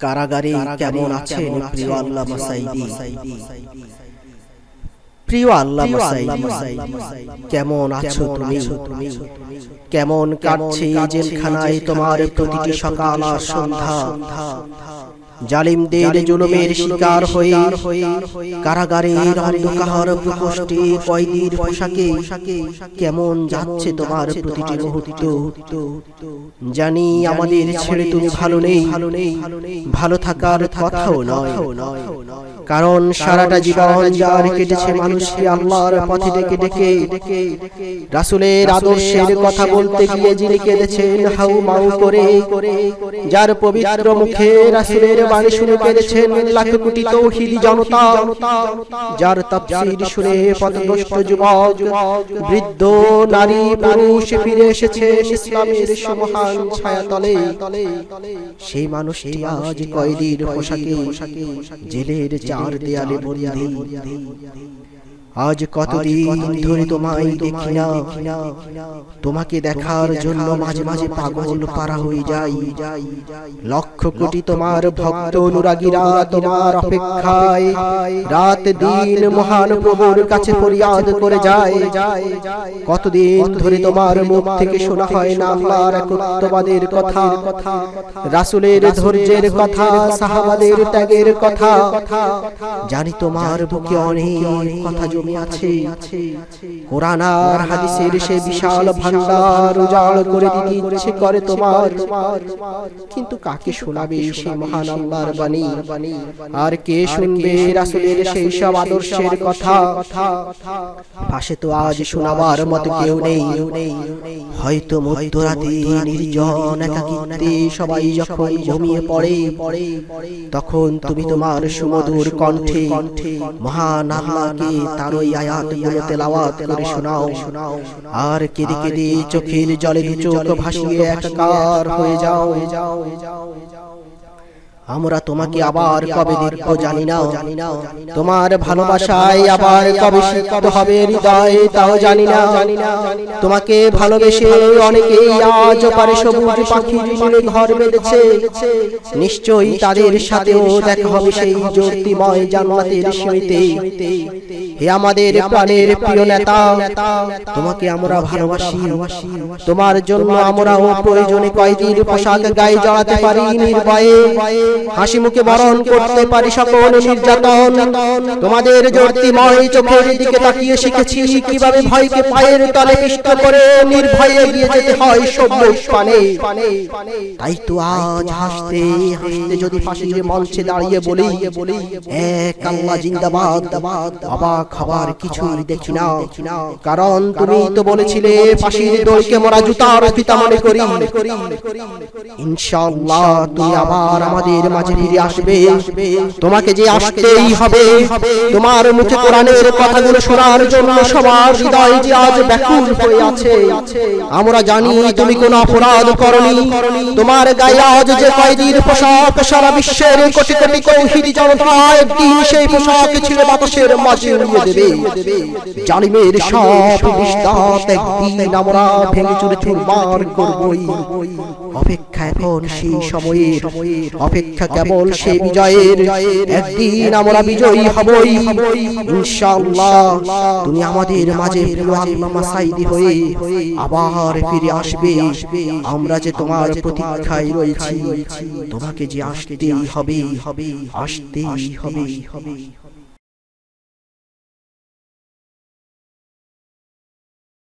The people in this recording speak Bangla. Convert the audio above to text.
কারাগারে কেমন আছেন প্রিয় আল্লাহ মাসাইদি? প্রিয় আল্লাহ কেমন আছো তুমি? কেমন কাটছে জেলখানায় তোমার প্রতিটি সকাল আর সন্ধ্যা? জালিমদের জুলুমের শিকার হয়ে কারাগারের অন্ধকার প্রকোষ্ঠে কয়দির পোশাকে কেমন যাচ্ছে তোমার প্রতিটি মুহূর্ত? জানি আমাদের ছেড়ে তুমি ভালো নেই। ভালো থাকার কথাও নয়। কারণ সারাটা জীবন যার কেটেছে মানুষকে আল্লাহর পথে ডেকে ডেকে রাসুলের আদর্শের কথা বলতে গিয়ে যিনি কেঁদেছেন হাউ মাউ করে যার পবিত্র মুখে রাসুলের বাণী শুনে কেঁদেছেন লাখ কোটি তৌহিদি জনতা, যার তাফসীর শুনে পথভ্রষ্ট যুবক, বৃদ্ধ, নারী, পুরুষ ফিরে এসেছে ইসলামের সমহান ছায়াতলে। সেই মানুষটি আজ কয়দির পোশাকে জেলের চার দেয়ালে বন্দি আজ কতদিন ধরে তোমায় দেখি না। তোমাকে দেখার জন্য মাঝে মাঝে পাগল পারা হয়ে যাই। লক্ষ কোটি তোমার ভক্ত অনুরাগীরা তোমার অপেক্ষায়। রাত দিন মহান প্রভুর কাছে ফরিয়াদ করে যায়। কতদিন ধরে তোমার মুখ থেকে শোনা হয় না আল্লাহর একত্ববাদের কথা। রাসূলের ধৈর্যের কথা সাহাবাদের ত্যাগের কথা। জানি তোমার বুকে অনেক কথা জমে আছে। কোরআন আর হাদিসের সে বিশাল ভান্ডার উজাড় করে দিতে ইচ্ছে করে তোমার। কিন্তু কাকে শোনাবে সেই মহান আল্লাহর বাণী? আর কে শুনবে রাসূলের সেই সব আদর্শের কথা? পাশে তো আজ শোনাবার মতো কেউ নেই। হয়তো মধ্যরাতে নির্জন একাকিত্বে সবাই যখন ঘুমিয়ে পড়ে তখন তুমি তোমার সুমধুর কণ্ঠে মহান আল্লাহকে তার ওই আয়াতগুলো তেলাওয়াত করে শোনাও। আর কেঁদে কেঁদে চোখের জলে চোখ ভাসিয়ে একাকার হয়ে যাও। আমরা তোমাকে আবার কবে দেখব জানি না। তোমার ভালোবাসায় আবার কবে শিক্ষিত হবে হৃদয় তাও জানি না। তোমাকে ভালোবেসে অনেকেই আজ পারে সবুজ পাখির মনে ঘর বেঁধেছে। নিশ্চয়ই তাদের সাথেও দেখা হবে সেই জ্যোতিময় জান্নাতের সীমিতে। হে আমাদের প্রাণের প্রিয় নেতা তোমাকে আমরা ভালোবাসি। তোমার জন্য আমরাও প্রয়োজনে কয়দিন পোশাক গায়ে জড়াতে পারি নির্ভয়ে। হাসি মুখে বরণ করতে পারি সকল নির্যাতন। তোমাদের জ্যোতিময় চোখের দিকে তাকিয়ে শিখেছি কীভাবে ভয়কে পায়ের তলে পিষ্ট করে নির্ভয়ে এগিয়ে যেতে হয় সভ্য পানে। তাই তো আজ হাসতে হাসতে যদি ফাঁসির মঞ্চে দাঁড়িয়ে বলি, এক আল্লাহ জিন্দাবাদ, অবাক হবার কিছুই দেখি না। কারণ তুমি তো বলেছিলে ফাঁসির দড়িকে মোরা জুতার পিতা মনে করি। ইনশাআল্লাহ তুমি আবার আমাদের মাঝে ফিরে আসবে। তোমাকে যে আসতেই হবে তোমার মুখে কোরআনের কথাগুলো শোনার জন্য সবার হৃদয় যে আজ ব্যাকুল হয়ে আছে। আমরা জানি তুমি কোন অপরাধ করনি। তোমার গায়ে আজ যে কয়দিন পোশাক সারা বিশ্বের কোটি কোটি কৌহিদি জনতা একদিন সেই পোশাক ছিল বাতাসের মাঝে উড়িয়ে দেবে। জালিমের সব বিস্তার একদিন আমরা ভেঙে চুরে চুরমার করবই। অপেক্ষা এখন সেই সময়ের অপেক্ষা কেবল সে বিজয়ের একদিন আমরা বিজয়ী হবই। ইনশাআল্লাহ। তুমি আমাদের মাঝে প্রিয় আল্লামা সাইদি হয়ে আবার ফিরে আসবে। আমরা যে তোমার প্রতীক্ষায় রয়েছি তোমাকে যে আসতেই হবে আসতেই হবে।